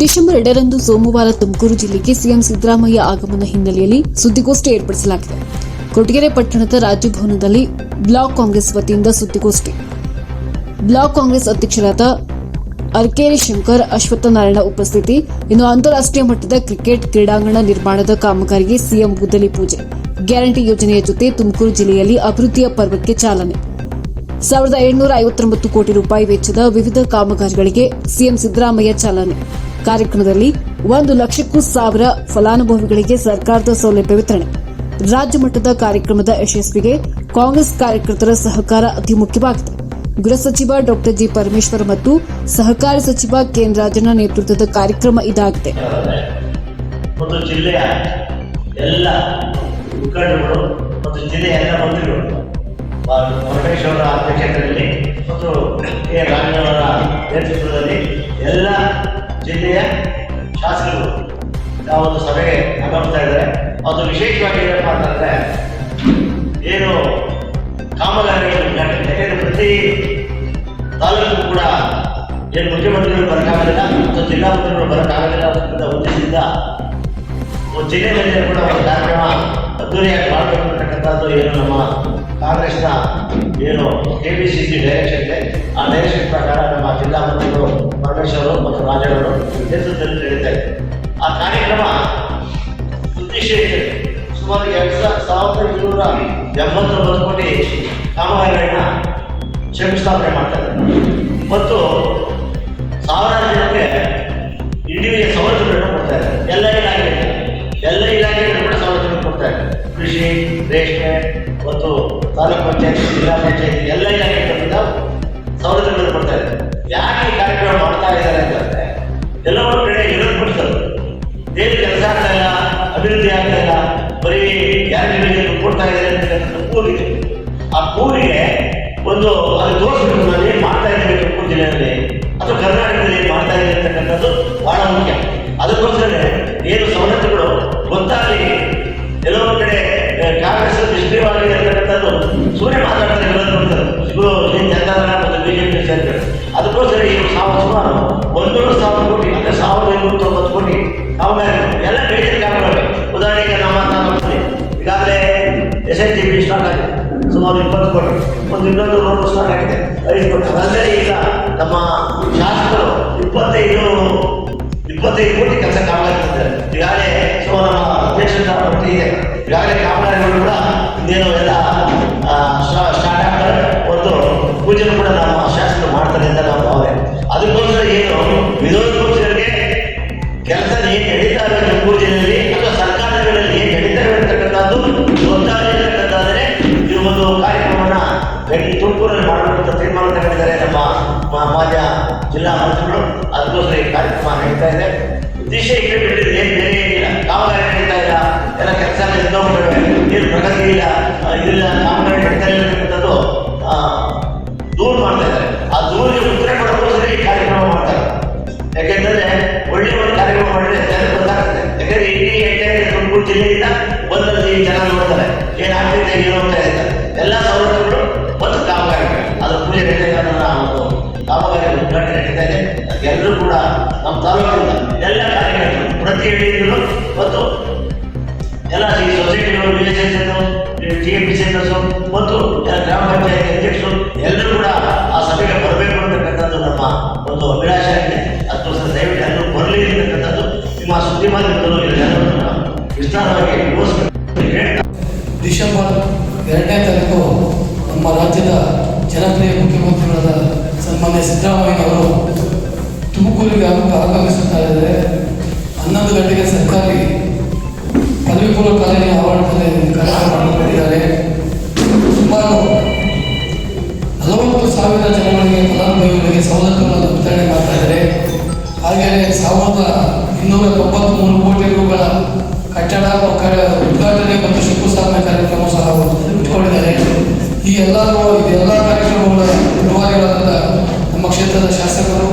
December ಎರಡರಂದು ಸೋಮವಾರ ತುಮಕೂರು ಜಿಲ್ಲೆಗೆ ಸಿಎಂ ಸಿದ್ದರಾಮಯ್ಯ ಆಗಮನ ಹಿನ್ನೆಲೆಯಲ್ಲಿ ಸುದ್ದಿಗೋಷ್ಠಿ ಏರ್ಪಡಿಸಲಾಗಿದೆ. ಕೊಟ್ಟಿಗೆರೆ ಪಟ್ಟಣದ ರಾಜಭವನದಲ್ಲಿ ಬ್ಲಾಕ್ ಕಾಂಗ್ರೆಸ್ ವತಿಯಿಂದ ಸುದ್ದಿಗೋಷ್ಠಿ. ಬ್ಲಾಕ್ ಕಾಂಗ್ರೆಸ್ ಅಧ್ಯಕ್ಷರಾದ ಅರ್ಕೇರಿ ಶಂಕರ್, ಅಶ್ವತ್ಥನಾರಾಯಣ ಉಪಸ್ಥಿತಿ. ಇನ್ನು ಅಂತಾರಾಷ್ಟ್ರೀಯ ಮಟ್ಟದ ಕ್ರಿಕೆಟ್ ಕ್ರೀಡಾಂಗಣ ನಿರ್ಮಾಣದ ಕಾಮಗಾರಿಗೆ ಸಿಎಂ ಗುದ್ದಲಿ ಪೂಜೆ. ಗ್ಯಾರಂಟಿ ಯೋಜನೆಯ ಜೊತೆ ತುಮಕೂರು ಜಿಲ್ಲೆಯಲ್ಲಿ ಅಭಿವೃದ್ಧಿಯ ಪರ್ವಕ್ಕೆ ಚಾಲನೆ. ಸಾವಿರದ ಏಳ್ನೂರ ಐವತ್ತೊಂಬತ್ತು ಕೋಟಿ ರೂಪಾಯಿ ವೆಚ್ಚದ ವಿವಿಧ ಕಾಮಗಾರಿಗಳಿಗೆ ಸಿಎಂ ಸಿದ್ದರಾಮಯ್ಯ ಚಾಲನೆ. ಕಾರ್ಯಕ್ರಮದಲ್ಲಿ ಒಂದು ಲಕ್ಷಕ್ಕೂ ಸಾವಿರ ಫಲಾನುಭವಿಗಳಿಗೆ ಸರ್ಕಾರದ ಸೌಲಭ್ಯ ವಿತರಣೆ. ರಾಜ್ಯ ಮಟ್ಟದ ಕಾರ್ಯಕ್ರಮದ ಯಶಸ್ವಿಗೆ ಕಾಂಗ್ರೆಸ್ ಕಾರ್ಯಕರ್ತರ ಸಹಕಾರ ಅತಿ ಮುಖ್ಯವಾಗಿದೆ. ಗೃಹ ಸಚಿವ ಡಾ ಜಿ ಪರಮೇಶ್ವರ್ ಮತ್ತು ಸಹಕಾರಿ ಸಚಿವ ಕೆಎನ್ ರಾಜಣ್ಣ ನೇತೃತ್ವದ ಕಾರ್ಯಕ್ರಮ ಇದಾಗಿದೆ. ಮತ್ತು ಪರಮೇಶ್ವರ ಅಧ್ಯಕ್ಷತೆಯಲ್ಲಿ ಮತ್ತು ನೇತೃತ್ವದಲ್ಲಿ ಶಾಸಕರು ಒಂದು ಸಭೆಗೆ ಆಗಮಿಸ್ತಾ ಇದ್ದಾರೆ. ಅದು ವಿಶೇಷವಾಗಿ ಏನಪ್ಪ ಅಂತಂದರೆ, ಏನು ಕಾಮಗಾರಿಗಳು ಯಾಕೆಂದರೆ ಪ್ರತಿ ತಾಲೂಕು ಕೂಡ ಏನು ಮುಖ್ಯಮಂತ್ರಿಗಳು ಬರೋಕ್ಕಾಗಲಿಲ್ಲ, ಮತ್ತು ಜಿಲ್ಲಾ ಮಂತ್ರಿಗಳು ಬರೋಕ್ಕಾಗಲಿಲ್ಲ ಅಂತ ಉದ್ದೇಶದಿಂದ ಜಿಲ್ಲೆ ಮೇಲೆ ಕೂಡ ಒಂದು ಕಾರ್ಯಕ್ರಮ ಅದ್ದೂರಿಯಾಗಿ ಮಾಡಬೇಕು ಅಂತಕ್ಕಂಥದ್ದು ಏನು ನಮ್ಮ ಕಾಂಗ್ರೆಸ್ನ ಏನು K P C C direction ಇದೆ. ಆ ಡೈರೆಕ್ಷನ್ ಪ್ರಕಾರ ನಮ್ಮ ಜಿಲ್ಲಾ ಮಂತ್ರಿಗಳು ಪರಮೇಶ್ವರು ಮತ್ತು ರಾಜರು ನೇತೃತ್ವದಲ್ಲಿ ನಡೀತಾ ಇದೆ. ಆ ಕಾರ್ಯಕ್ರಮ ಸುದ್ದಿಶೇಖರ್ ಸುಮಾರು ಎರಡು ಸಾವಿರ ಸಾವಿರದ ಇನ್ನೂರ ಎಂಬತ್ತೊಂಬತ್ತು ಕೋಟಿ ಕಾಮಗಾರಿಗಳನ್ನ ಶಂಕುಸ್ಥಾಪನೆ ಮಾಡ್ತಾ ಇದ್ದಾರೆ. ಮತ್ತು ಸಾವಿರಾರು ಜನಕ್ಕೆ ಇಂಡಿವಿಜುವಲ್ ಸವಲತ್ತುಗಳನ್ನು ಕೊಡ್ತಾ ಇದ್ದಾರೆ. ಎಲ್ಲ ಇಲಾಖೆಗಳು ಎಲ್ಲ ಇಲಾಖೆಗಳು ಕೂಡ ಸವಲತ್ತುಗಳನ್ನು ಕೊಡ್ತಾ ಇದ್ದಾರೆ. ಕೃಷಿ, ರೇಷ್ಮೆ ಮತ್ತು ತಾಲೂಕು ಪಂಚಾಯತ್, ಜಿಲ್ಲಾ ಪಂಚಾಯತ್, ಎಲ್ಲ ಇಲಾಖೆಗಳಿಂದ ಸವಲತ್ತುಗಳನ್ನು ಕೊಡ್ತಾ ಅದು ತೋರಿಸ್ಬೇಕು ಮಾಡ್ತಾ ಅದು ತುಮಕೂರು ಜಿಲ್ಲೆಯಲ್ಲಿ ಅಥವಾ ಕರ್ನಾಟಕದಲ್ಲಿ ಮಾಡ್ತಾ ಇದೆ ಅಂತಕ್ಕಂಥದ್ದು ಬಹಳ ಮುಖ್ಯ. ಅದಕ್ಕೋಸ್ಕರ ಏನು ಸವಲತ್ತುಗಳು ಗೊತ್ತಾಗಲಿ. ಒಂದು ಕಡೆ ಕಾಂಗ್ರೆಸ್ ನಿಷ್ಕ್ರಿಯವಾಗಿದೆ ಅಂತಕ್ಕಂಥದ್ದು ಸೂರ್ಯ ಮಾತಾಡ್ತಾರೆ ಇವರು ಏನು ಮತ್ತು ಬಿಜೆಪಿ ಸೇರ್ತಾರೆ. ಅದಕ್ಕೋಸ್ಕರ ಈ ಸಾವಿರ ಸುಮಾರು ಒಂದೂರು ಸಾವಿರ ಕೋಟಿ, ಅಂದರೆ ಸಾವಿರದ ಐನೂರ ತೊಂಬತ್ತು ಕೋಟಿ ನಾವು ಎಲ್ಲ ಬೇಜಾರು ಕಾಮಗಾರಿ ಉದಾಹರಣೆಗೆ ನಮ್ಮ ಈಗಾಗಲೇ S I T B start ಆಗಿದೆ. ಸುಮಾರು ಇಪ್ಪತ್ತು ಕೋಟಿ. ಒಂದು ಇನ್ನೊಂದು ನೂರು ಸ್ಟಾರ್ಟ್ ಆಗಿದೆ. ಐದು ಕೋಟಿ. ಅದಲ್ಲದೆ ಈಗ ನಮ್ಮ ಶಾಸಕರು ಇಪ್ಪತ್ತೈದು ಇಪ್ಪತ್ತೈದು ಕೋಟಿ ಕೆಲಸ ಕಾಮಗಾರಿ ಮಾಡಿದ್ದಾರೆ ಈಗಾಗಲೇ ಸುಮಾರು ಅಧ್ಯಕ್ಷರ ಪಟ್ಟಿ ಇದೆ. ಈಗಾಗಲೇ ಕಾಮಗಾರಿಗಳು ಕೂಡ ಇನ್ನೇನು ಎಲ್ಲ ಸ್ಟಾರ್ಟ್ ಆಗ್ತಾರೆ. ಒಂದು ಪೂಜೆ ಕೂಡ ನಮ್ಮ ಶಾಸಕರು ಮಾಡ್ತಾರೆ ಅಂತ ಉದ್ದೇಶ ಇಟ್ಟುಬಿಟ್ಟಿದ್ದು ಏನು ಬೇರೆ ಏನಿಲ್ಲ. ಕಾಮಗಾರಿ ನಡೀತಾ ಇಲ್ಲ ಎಲ್ಲ ಕೆಲಸ ನಿಂತೋಗ್ಬಿಟ್ಟಿವೆ ಏನು ಪ್ರಗತಿ ಇಲ್ಲ. ಇದಿಲ್ಲ ಕಾಮಗಾರಿ ನಡೀತಾ ಇಲ್ಲ ಆ, ದೂರು ಮಾಡ್ತಾ ಇದ್ದಾರೆ. ಆ ದೂರಿಗೆ ಉತ್ತರ ಕೊಡೋಕ್ಕೋಸ್ಕರ ಈ ಕಾರ್ಯಕ್ರಮ ಮಾಡ್ತಾರೆ. ಯಾಕೆಂದ್ರೆ ಒಳ್ಳೆ ಒಂದು ಕಾರ್ಯಕ್ರಮ ಮಾಡಿದ್ರೆ ಜನರಿಗೆ ಗೊತ್ತಾಗುತ್ತೆ. ಯಾಕಂದ್ರೆ ಇಡೀ ಎಂಟನೇ ತುಮಕೂರು ಜಿಲ್ಲೆಯಿಂದ ಬಂದಲ್ಲಿ ಜನ ನೋಡ್ತಾರೆ. ಏನಾಗ್ತಿದೆ ಏನು ಅಂತ ಹೇಳ್ತಾರೆ ಎಲ್ಲ ಸೌಲಭ್ಯಗಳು ಮತ್ತು ಕಾಮಗಾರಿ ಅದು ಪೂಜೆ ಕಾಮಗಾರಿ ಉದ್ಘಾಟನೆ ನಡೀತಾ ಇದೆ. ಎಲ್ಲರೂ ಕೂಡ ನಮ್ಮ ಎಲ್ಲ ಕಾರ್ಯಕರ್ತರು ಪ್ರತಿ ಹಳ್ಳಿಯಲ್ಲೂ ಮತ್ತು ಎಲ್ಲ ಈ ಸೊಸೈಟಿಗಳು village T M P centres ಮತ್ತು ಗ್ರಾಮ ಪಂಚಾಯತ್ ಅಧ್ಯಕ್ಷರು ಎಲ್ಲರೂ ಕೂಡ ಆ ಸಭೆಗೆ ಬರಬೇಕು ಅಂತಕ್ಕಂಥದ್ದು ನಮ್ಮ ಒಂದು ಅಭಿಲಾಷೆ ಆಗಿದೆ. ಅದಕ್ಕೋಸ್ಕರ ದಯವಿಟ್ಟು ಎಲ್ಲರೂ ಬರಲಿ ಅಂತಕ್ಕಂಥದ್ದು ನಿಮ್ಮ ಸುದ್ದಿ ಮಾಧ್ಯಮದಲ್ಲೂ ಇದೆಲ್ಲವನ್ನ ವಿಸ್ತಾರವಾಗಿ ಡಿಸೆಂಬರ್ ಎರಡನೇ ತಾರೀಕು ನಮ್ಮ ರಾಜ್ಯದ ಜನಪ್ರಿಯ ಮುಖ್ಯಮಂತ್ರಿಗಳಾದ ಸನ್ಮಾನ್ಯ ಸಿದ್ದರಾಮಯ್ಯನವರು ತುಮಕೂರಿಗೆ ಆಗ- ಆಗಮಿಸುತ್ತಾ ಇದ್ದಾರೆ? ಹನ್ನೊಂದು ಗಂಟೆಗೆ ಸರ್ಕಾರಿ ಪದವಿ ಪೂರ್ವ ಕಾಲೇಜಿನ ಆವರಣದಲ್ಲಿ ಕಾರ್ಯಕ್ರಮ ಮಾಡಿಕೊಂಡಿದ್ದಾರೆ ಸುಮಾರು ನಲವತ್ತು ಸಾವಿರ ಜನಗಳಿಗೆ ಫಲಾನುಭವಿಗಳಿಗೆ ಸವಲತ್ತುಗಳನ್ನು ವಿತರಣೆ ಮಾಡ್ತಾ ಇದ್ದಾರೆ. ಹಾಗೆಯೇ ಸಾವಿರದ ಇನ್ನೂರ ತೊಂಬತ್ತ್ಮೂರು ಕೋಟಿ ರೂಗಳ ಕಟ್ಟಡ ಉದ್ಘಾಟನೆ ಮತ್ತು ಶಂಕುಸ್ಥಾಪನೆ ಕಾರ್ಯಕ್ರಮ ಸಹ ಇಟ್ಕೊಂಡಿದ್ದಾರೆ ಈ ಎಲ್ಲ ಇದೆಲ್ಲ ಕಾರ್ಯಕ್ರಮಗಳ ರೂವಾರಿಗಳಾದ ನಮ್ಮ ಕ್ಷೇತ್ರದ ಶಾಸಕರು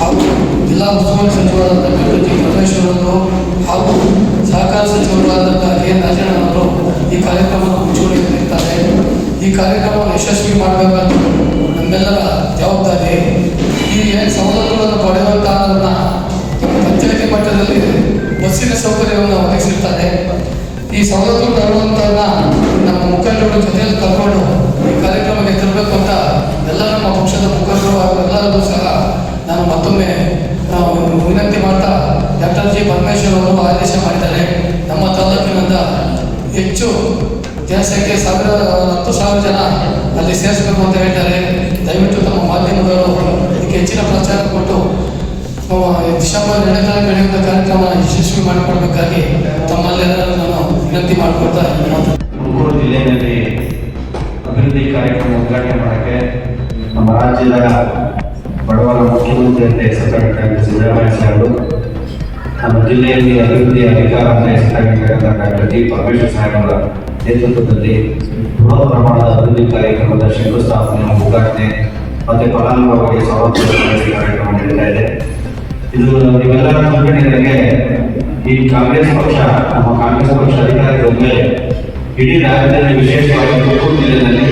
ಹಾಗೂ ಜಿಲ್ಲಾ ಉಸ್ತುವಾರಿ ಸಚಿವರಾದಂಥ ಜಿ ಪರಮೇಶ್ವರವರು ಹಾಗೂ ಸಹಕಾರ ಸಚಿವರಾದಂಥ ಕೆ ರಾಜಣ್ಣವರು ಈ ಕಾರ್ಯಕ್ರಮವನ್ನು ಮುಚ್ಚಿಕೊಂಡಿದ್ದಾರೆ ಈ ಕಾರ್ಯಕ್ರಮವನ್ನು ಯಶಸ್ವಿ ಮಾಡಬೇಕಾದ ನಮ್ಮೆಲ್ಲರ ಜವಾಬ್ದಾರಿ ಆದೇಶ ಮಾಡಿದ್ದಾರೆ. ನಮ್ಮ ತಾಲೂಕಿನಿಂದ ಹೆಚ್ಚು ಜನಸಂಖ್ಯೆ ಸಾವಿರ, ಹತ್ತು ಸಾವಿರ ಜನ ಅಲ್ಲಿ ಸೇರಿಸಬೇಕು ಅಂತ ಹೇಳ್ತಾರೆ. ದಯವಿಟ್ಟು ತಮ್ಮ ಮಾಧ್ಯಮದವರು ಇದಕ್ಕೆ ಹೆಚ್ಚಿನ ಪ್ರಚಾರ ಕೊಟ್ಟು ಡಿಸೆಂಬರ್ ಎರಡನೇ ತಾರೀಕು ಕಾರ್ಯಕ್ರಮ ಯಶಸ್ವಿ ಮಾಡಿಕೊಡ್ಬೇಕಾಗಿ ತಮ್ಮಲ್ಲೆಲ್ಲರೂ ನಾನು ವಿನಂತಿ ಮಾಡಿಕೊಡ್ತಾ ತುಮಕೂರು ಜಿಲ್ಲೆಯಲ್ಲಿ ಅಭಿವೃದ್ಧಿ ಕಾರ್ಯಕ್ರಮ ಉದ್ಘಾಟನೆ ಮಾಡೋಕ್ಕೆ ನಮ್ಮ ರಾಜ್ಯದ ಬಡವರ ಮುಖ್ಯಮಂತ್ರಿ ಅಂತ ಹೆಸರು ಸಿದ್ದರಾಮಯ್ಯ ನಮ್ಮ ಜಿಲ್ಲೆಯಲ್ಲಿ ಅಭಿವೃದ್ಧಿಯ ಅಧಿಕಾರ ಡಾಕ್ಟರ್ ಜಿ ಪರಮೇಶ್ವರ್ ಸಾಹೇಬರ ನೇತೃತ್ವದಲ್ಲಿ ಬೃಹತ್ ಪ್ರಮಾಣದ ಅಭಿವೃದ್ಧಿ ಕಾರ್ಯಕ್ರಮದ ಶಂಕುಸ್ಥಾಪನೆ ಉದ್ಘಾಟನೆ ಮತ್ತೆ ಫಲಾನುಭವಿಗೆ ವಿತರಿಸಿ ಕಾರ್ಯಕ್ರಮ ನಡೀತಾ ಇದೆ. ಇದು ನೀವೆಲ್ಲರ ತಿಳ್ಕೊಂಡಿದ್ದಾಗೆ ಈ ಕಾಂಗ್ರೆಸ್ ಪಕ್ಷ, ನಮ್ಮ ಕಾಂಗ್ರೆಸ್ ಪಕ್ಷ ಅಧಿಕಾರಕ್ಕೆ ಬಂದ್ಮೇಲೆ ಇಡೀ ರಾಜ್ಯದಲ್ಲಿ ವಿಶೇಷವಾಗಿ ತುಮಕೂರು ಜಿಲ್ಲೆಯಲ್ಲಿ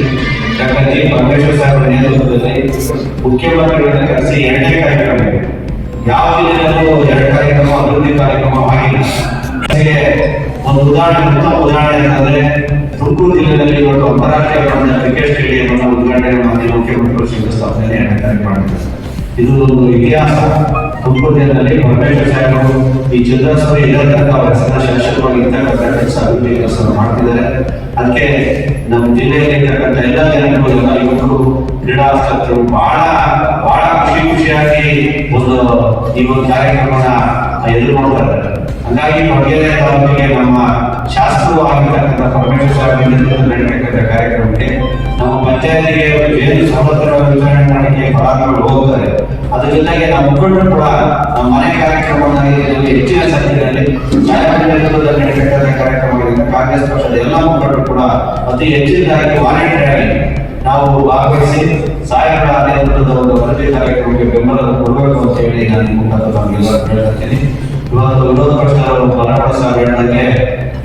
ಡಾಕ್ಟರ್ ಜಿ ಪರಮೇಶ್ವರ್ ಸಾಹೇಬರ ನೇತೃತ್ವದಲ್ಲಿ ಮುಖ್ಯಮಂತ್ರಿಗಳನ್ನ ಕರೆಸಿ ಎರಡನೇ ಕಾರ್ಯಕ್ರಮ ಇದೆ ಯಾವ ಜಿಲ್ಲೆಯಲ್ಲೂ ಎರಡು ಕಾರ್ಯಕ್ರಮ, ಅಭಿವೃದ್ಧಿ ಕಾರ್ಯಕ್ರಮ ಆಗಿಲ್ಲ. ಒಂದು ಉದಾಹರಣೆ, ಉತ್ತಮ ಉದಾಹರಣೆ ಅಂತಂದ್ರೆ ತುಮಕೂರು ಜಿಲ್ಲೆಯಲ್ಲಿ ಇವತ್ತು ಅಂತಾರಾಷ್ಟ್ರೀಯ ಮಟ್ಟದ ಕ್ರಿಕೆಟ್ ಸ್ಟೇಡಿಯಂ ಅನ್ನು ಉದ್ಘಾಟನೆ ಮಾಡಿ ಮುಖ್ಯಮಂತ್ರಿಗಳು ಶಂಕುಸ್ಥಾಪನೆ ಇದು ಒಂದು ಇತಿಹಾಸ. ತುಮಕೂರು ಜಿಲ್ಲೆಯಲ್ಲಿ ಪರಮೇಶ್ವರ ಸಾಹೇಬರು ಈ ಚಂದ್ರಸ್ವಾಮಿ ಇದೇ ತನಕ ಅವರ ಶಾಸಕವಾಗಿ ಇರ್ತಕ್ಕಂಥ ಅಭಿವೃದ್ಧಿ ಕೆಲಸ ಮಾಡ್ತಿದ್ದಾರೆ. ಅದಕ್ಕೆ ನಮ್ಮ ಜಿಲ್ಲೆಯಲ್ಲಿ ಇರ್ತಕ್ಕಂಥ ಎಲ್ಲ ಜನಗಳು ಯುವಕರು ಕ್ರೀಡಾಸಕ್ತರು ಬಹಳ ಬಹಳ ಖುಷಿ ಖುಷಿಯಾಗಿ ಒಂದು ಈ ಒಂದು ಕಾರ್ಯಕ್ರಮನ ಎದುರು ನೋಡ್ತಾರೆ. ಹಂಗಾಗಿ ಹೊರಗೆರೆ ತಾಲೂಕಿಗೆ ನಮ್ಮ ಶಾಸಕರು ಆಗಿರ್ತಕ್ಕಂಥ ಪರಮೇಶ್ವರ ಸ್ವಾಮಿ ನಡೀತಕ್ಕಂಥ ಕಾರ್ಯಕ್ರಮಕ್ಕೆ ನಮ್ಮ ಪಂಚಾಯತಿಗೆ ಏನು ಸವಲತ್ತುಗಳ ವಿತರಣೆ ಮಾಡಲಿಕ್ಕೆ ಫಲಾನುಭವಿಗಳು ಹೋಗ್ತಾರೆ. ಅದ್ರ ಜೊತೆಗೆ ನಮ್ಮ ಮುಖಂಡರು ಕೂಡ ನಮ್ಮ ಮನೆ ಕಾರ್ಯಕ್ರಮದಲ್ಲಿ ಹೆಚ್ಚಿನ ಸಂಖ್ಯೆಯಲ್ಲಿ ನಡೀತಕ್ಕಂಥ ಕಾರ್ಯಕ್ರಮಗಳಿಂದ ಕಾಂಗ್ರೆಸ್ ಪಕ್ಷದ ಎಲ್ಲ ಮುಖಂಡರು ಕೂಡ ಅತಿ ಹೆಚ್ಚಿನದಾಗಿ ವಾಲಂಟಿಯರ್ ನಾವು ಭಾಗವಹಿಸಿ ಸಾಹೇಬರ ನೇತೃತ್ವದ ಒಂದು ಪ್ರತಿ ಕಾರ್ಯಕ್ರಮಕ್ಕೆ ಬೆಂಬಲ ಕೊಡಬೇಕು ಅಂತ ಹೇಳಿ ನಾನು ಮುಖಾಂತರ ಹೇಳ್ತೀನಿ ಇವತ್ತು ವಿರೋಧ ಪಕ್ಷದವರು ಬಲರಾಮ ಸಾವಿರಕ್ಕೆ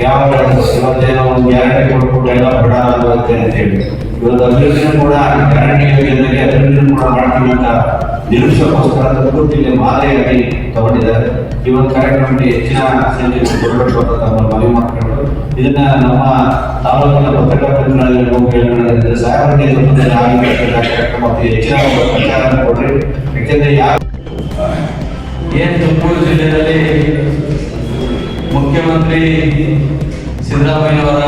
ಯಾವ ಇವತ್ತೇನೋ ಒಂದು ಗ್ಯಾರಂಟಿ ಕೊಟ್ಬಿಟ್ಟು ಎಲ್ಲ ಬಡ ಆಗುತ್ತೆ ಅಂತ ಹೇಳಿ. ಇವತ್ತು ಅಭಿವೃದ್ಧಿನೂ ಕೂಡ ಗ್ಯಾರಂಟಿ ಯೋಜನೆಗೆ ಅಭಿವೃದ್ಧಿನೂ ಕೂಡ ಮಾಡ್ತೀವಿ ಅಂತ ನಿರೀಕ್ಷೆಗೋಸ್ಕರ ತುಮಕೂರು ಜಿಲ್ಲೆ ಮಾದರಿಯಾಗಿ ತಗೊಂಡಿದ್ದಾರೆ. ಈ ಒಂದು ಕಾರ್ಯಕ್ರಮಕ್ಕೆ ಹೆಚ್ಚಿನ ಸಂಖ್ಯೆಯಲ್ಲಿ ಕೊಡಬೇಕು ಅಂತ ತಮ್ಮ ಮನವಿ ಮಾಡ್ಕೊಂಡು ಇದನ್ನ ನಮ್ಮ ತಾಲೂಕಿನ ಪತ್ರಕರ್ತರಲ್ಲಿ ಹೋಗಿ ಆಗಿರ್ತಕ್ಕಂಥ ಕಾರ್ಯಕ್ರಮ ಹೆಚ್ಚಿನ ಒಂದು ಪ್ರಚಾರ ಕೊಡ್ರಿ ಯಾಕೆಂದ್ರೆ ಯಾರು ಏನ್ ತುಮಕೂರು ಜಿಲ್ಲೆಯಲ್ಲಿ ಮುಖ್ಯಮಂತ್ರಿ ಸಿದ್ದರಾಮಯ್ಯವರ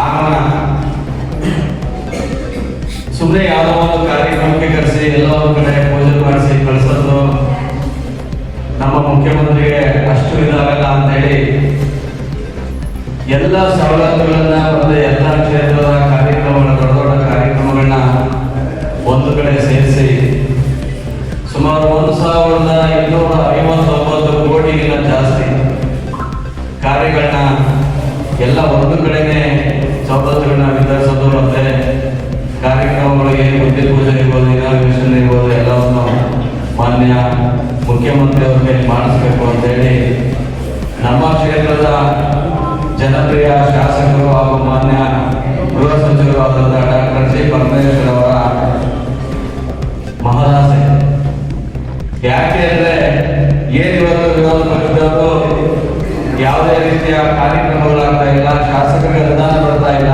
ಆಗಮನ? ಸುಮ್ಮನೆ ಯಾವುದೋ ಒಂದು ಕಾರ್ಯಕ್ರಮಕ್ಕೆ ಕರೆಸಿ, ಎಲ್ಲ ಕಡೆ ಪೂಜೆ ಮಾಡಿಸಿ ಕಳಿಸೋದು. ನಮ್ಮ ಮುಖ್ಯಮಂತ್ರಿಗೆ ಅಷ್ಟು ಇದಾಗಲ್ಲ ಅಂತ ಹೇಳಿ ಎಲ್ಲ ಸವಲತ್ತುಗಳನ್ನ ಮತ್ತೆ ಎಲ್ಲ ಕ್ಷೇತ್ರದ ಕಾರ್ಯಕ್ರಮಗಳ ದೊಡ್ಡ ದೊಡ್ಡ ಕಾರ್ಯಕ್ರಮಗಳನ್ನ ಒಂದು ಕಡೆ ಸೇರಿಸಿ ಸುಮಾರು ಒಂದು ಸಾವಿರದ ಇನ್ನೂರ ಐವತ್ತೊಂಬತ್ತು ಕೋಟಿಗಿಂತ ಜಾಸ್ತಿ ಕಾರ್ಯಗಳನ್ನ ಎಲ್ಲ ಒಂದು ಕಡೆನೇ ಸವಲತ್ತುಗಳನ್ನ ವಿತರಿಸೋದು ಮತ್ತೆ ಕಾರ್ಯಕ್ರಮಗಳಿಗೆ ಮುದ್ದೆ ಪೂಜೆ ಇರ್ಬೋದು ಇನಾಗ್ರೇಷನ್ ಇರ್ಬೋದು, ಎಲ್ಲವನ್ನು ಮಾನ್ಯ ಮುಖ್ಯಮಂತ್ರಿ ಕೈಲಿ ಮಾಡಿಸ್ಬೇಕು ಅಂತೇಳಿ ನಮ್ಮ ಕ್ಷೇತ್ರದ ಜನಪ್ರಿಯ ಶಾಸಕರು ಹಾಗೂ ಮಾನ್ಯ ಗೃಹ ಸಚಿವರು ಆದಂತಹ ಡಾಕ್ಟರ್ ಜಿ ಪರಮೇಶ್ವರ್ ಅವರ ಮಹದಾಸೆ. ಯಾಕೆ ಅಂದ್ರೆ ಏನು ಇವತ್ತು ವಿರೋಧ ಪಕ್ಷದವರು ಯಾವುದೇ ರೀತಿಯ ಕಾರ್ಯಕ್ರಮಗಳಾಗ್ತಾ ಇಲ್ಲ, ಶಾಸಕರಿಗೆ ಅನುದಾನ ಬರ್ತಾ ಇಲ್ಲ.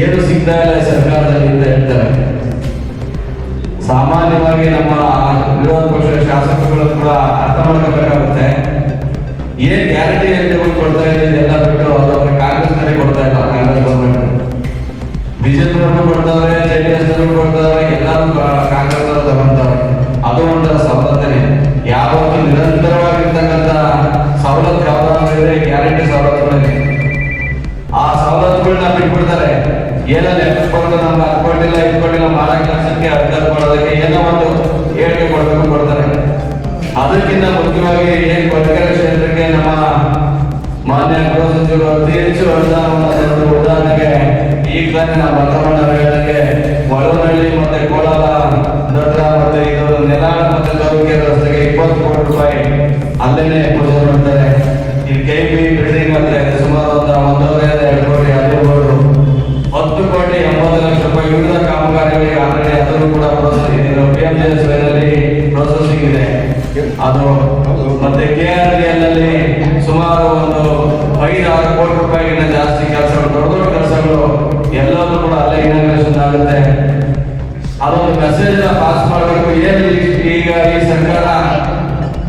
ಏನು ಸಿಗ್ತಾ ಇಲ್ಲ ಸರ್ಕಾರದಲ್ಲಿ ಅಂತ ಹೇಳ್ತಾರೆ. ಸಾಮಾನ್ಯವಾಗಿ ನಮ್ಮ ವಿರೋಧ ಪಕ್ಷದ ಶಾಸಕರು ಕೂಡ ಅರ್ಥ ಮಾಡ್ಕೋಬೇಕಾಗುತ್ತೆ. ಏನ್ ಗ್ಯಾರಂಟಿ ಅಂತ ಕೊಡ್ತಾ ಇದೆ ಎಲ್ಲ ಬಿಟ್ಟು ಅವ್ರ ಕಾಂಗ್ರೆಸ್ ಕಾಂಗ್ರೆಸ್ನಲ್ಲಿ ಕೊಡ್ತಾ ಇಲ್ಲ, ಕಾಂಗ್ರೆಸ್ ಗೌರ್ಮೆಂಟ್ ಬಿಜೆಪಿ ಕೊಡ್ತಾವ್ರೆ ಜೆಡಿಎಸ್ ಕೊಡ್ತಾವ್ರೆ, ಎಲ್ಲರೂ ಕಾಂಗ್ರೆಸ್ ಅವರು ತಗೊಂತಾವ್ರೆ ಅದು ಒಂದು ಸವಲತ್ತನೆ. ಯಾವತ್ತು ನಿರಂತರವಾಗಿರ್ತಕ್ಕಂಥ ಸವಲತ್ತು ಯಾವ್ದಾದ್ರೆ ಗ್ಯಾರಂಟಿ ಸವಲತ್ತುಗಳೇ ಆ ಸವಲತ್ತುಗಳನ್ನ ಬಿಟ್ಬಿಡ್ತಾರೆ. ಏನೋ ನೆನಪಿಸ್ಕೊಂಡು ನಮ್ಗೆ ಹಾಕೊಂಡಿಲ್ಲ ಇಟ್ಕೊಂಡಿಲ್ಲ ಇದು ಕೆಲಸಕ್ಕೆ ಮಾಡೋದಕ್ಕೆ ಏನೋ ಒಂದು ಹೇಳಿಕೆ ಕೊಡಬೇಕು ಕೊಡ್ತಾರೆ. ಅದಕ್ಕಿಂತ ಮುಖ್ಯವಾಗಿ ಏನ್ ಕೊಡಗೆರೆ ಕ್ಷೇತ್ರಕ್ಕೆ ನಮ್ಮ ಮಾನ್ಯ ಗೃಹ ಸಚಿವರು ಅತಿ ಹೆಚ್ಚು ಅನುದಾನವನ್ನು ಉದಾಹರಣೆಗೆ ಈಗ ನಮ್ಮ ನಾವು ವೇಳೆಗೆ ಹೇಳಿದಂಗೆ ಒಳವನಹಳ್ಳಿ ಮತ್ತೆ ಕೋಲಾರ ದೊಡ್ಡ ಮತ್ತೆ ಇದು ನೆಲಾಳ ಮತ್ತೆ ತಾಲೂಕಿನ ರಸ್ತೆಗೆ ಇಪ್ಪತ್ತು ಕೋಟಿ ರೂಪಾಯಿ ಅಲ್ಲೇನೆ ಮಾಡ್ತಾರೆ. ಈ ಕೆ ಬಿ ಬಿಲ್ಡಿಂಗ್ ಮತ್ತೆ ಸುಮಾರು ಒಂದು ಒಂದೂವರೆ, ಎರಡು ಕೋಟಿ, ಹದಿಮೂರು, ಹತ್ತು ಕೋಟಿ, ಎಂಬತ್ತು ಲಕ್ಷ ರೂಪಾಯಿ ವಿವಿಧ ಕಾಮಗಾರಿಗಳಿಗೆ ಆಲ್ರೆಡಿ ಅದನ್ನು ಕೂಡ ಪ್ರೋಸೆಸಿಂಗ್ ಪಿ ಎಂ ಜೆ ಎಸ್ನಲ್ಲಿ ಪ್ರೋಸೆಸಿಂಗ್ ಇದೆ. ಅದು ಮತ್ತೆ ಕೆ ಆರ್ನಲ್ಲಿ ಸುಮಾರು ಒಂದು ಐದು ಆರು ಕೋಟಿ ರೂಪಾಯಿಗಿಂತ ಜಾಸ್ತಿ ಕೆಲಸಗಳು, ದೊಡ್ಡ ದೊಡ್ಡ ಕೆಲಸಗಳು ಎಲ್ಲವೂ ಕೂಡ ಅಲ್ಲೇ ಇನಾಗ್ರೇಷನ್ ಆಗುತ್ತೆ. ಅದೊಂದು ಮೆಸೇಜ್ ಪಾಸ್ ಮಾಡಬೇಕು. ಏನು ಈಗ ಈ ಸರ್ಕಾರ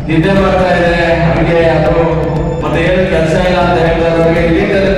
ನಿದ್ದೆ ಮಾಡ್ತಾ ಇದೆ, ಹಂಗೆ ಅದು. ಮತ್ತೆ ಏನು ಕೆಲಸ ಇಲ್ಲ ಅಂತ ಹೇಳ್ತಾರೆ ಇಲ್ಲಿಂದಲೇ